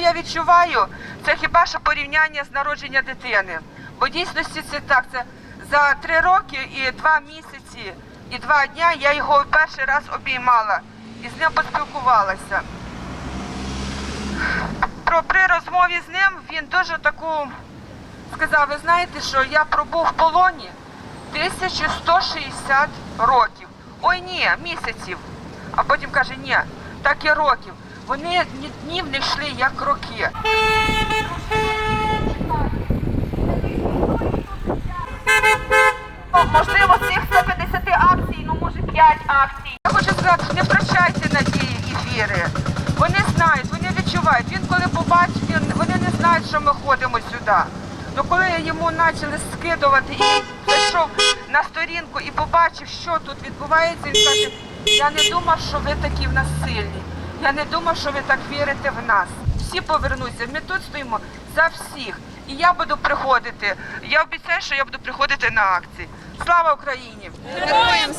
я відчуваю, це хіба що порівняння з народження дитини. Бо дійсності це так. Це за три роки і два місяці і два дня я його перший раз обіймала і з ним поспілкувалася. Про при розмові з ним він дуже таку сказав: ви знаєте, що я пробув в полоні 1160 років. Ой, ні, місяців. А потім каже, ні, так і років. Вони ні днів не йшли, як роки. Можливо, цих 150 акцій, ну може 5 акцій. Я хочу сказати, не втрачайте надії і віри. Вони знають, вони відчувають. Він коли побачив, він, вони не знають, що ми ходимо сюди. Ну коли йому почали скидувати, і зайшов на сторінку і побачив, що тут відбувається, він каже, я не думав, що ви такі в нас сильні. Я не думав, що ви так вірите в нас. Всі повернуться. Ми тут стоїмо за всіх. І я буду приходити. Я обіцяю, що я буду приходити на акції. Слава Україні! Героям